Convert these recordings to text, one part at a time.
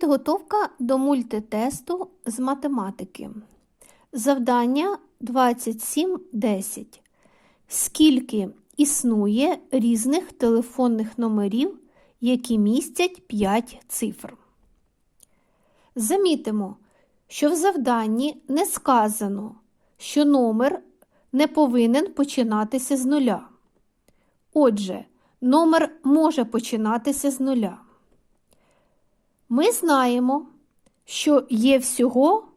Підготовка до мультитесту з математики. Завдання 27.10. Скільки існує різних телефонних номерів, які містять 5 цифр? Замітимо, що в завданні не сказано, що номер не повинен починатися з нуля. Отже, номер може починатися з нуля. Ми знаємо, що є всього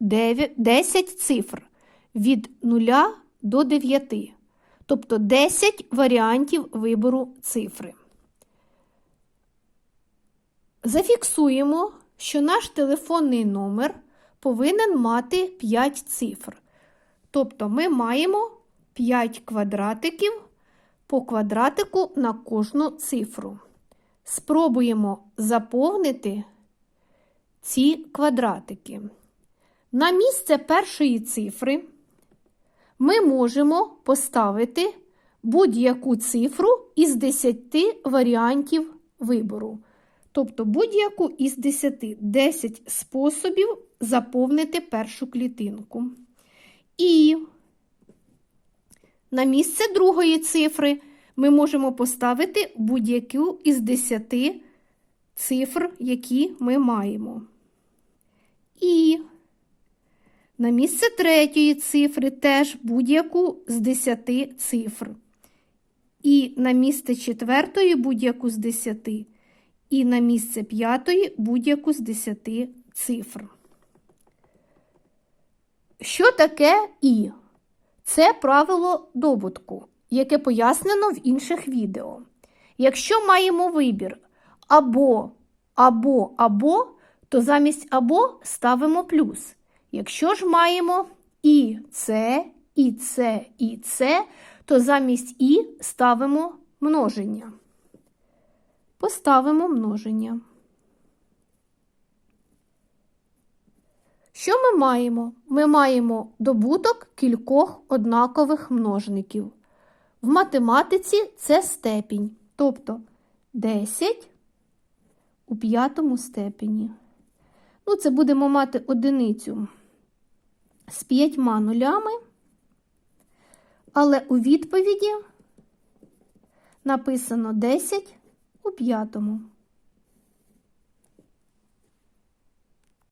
10 цифр від 0 до 9, тобто 10 варіантів вибору цифри. Зафіксуємо, що наш телефонний номер повинен мати 5 цифр. Тобто ми маємо 5 квадратиків по квадратику на кожну цифру. Спробуємо заповнити ці квадратики. На місце першої цифри ми можемо поставити будь-яку цифру із 10 варіантів вибору. Тобто будь-яку із 10 10 способів заповнити першу клітинку. І на місце другої цифри ми можемо поставити будь-яку із 10 цифр, які ми маємо. І на місце третьої цифри теж будь-яку з 10 цифр. І на місце четвертої будь-яку з 10. І на місце п'ятої будь-яку з 10 цифр. Що таке І? Це правило добутку яке пояснено в інших відео. Якщо маємо вибір або, або, або, то замість або ставимо плюс. Якщо ж маємо і це, і це, і це, то замість і ставимо множення. Поставимо множення. Що ми маємо? Ми маємо добуток кількох однакових множників. В математиці це степінь, тобто 10 у п'ятому степені. Ну, це будемо мати одиницю з п'ятьма нулями, але у відповіді написано 10 у п'ятому.